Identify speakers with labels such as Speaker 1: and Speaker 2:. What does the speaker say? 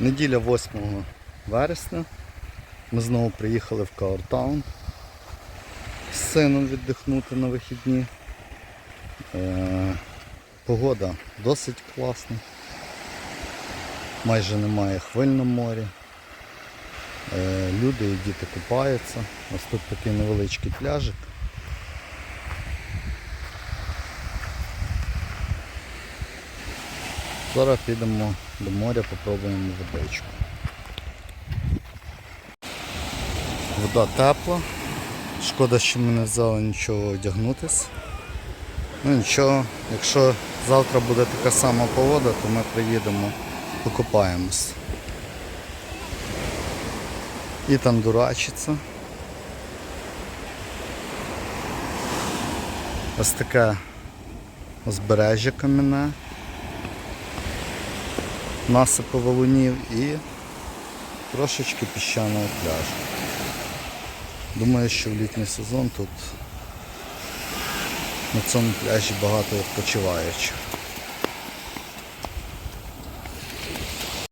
Speaker 1: Неділя 8 вересня. Ми знову приїхали в Каортаун з сином віддихнути на вихідні. Е, погода досить класна. Майже немає хвиль на морі. Е, люди і діти купаються. Ось тут такий невеличкий пляжик. Зараз підемо до моря, попробуємо водичку. Вода тепла. Шкода, що ми не взяли нічого одягнутися. Ну нічого, якщо завтра буде така сама погода, то ми приїдемо, покупаємось. І там дурачиться. Ось таке узбережжя кам'яне насипи валунів і трошечки піщаного пляжу. Думаю, що в літній сезон тут на цьому пляжі багато відпочиваючих.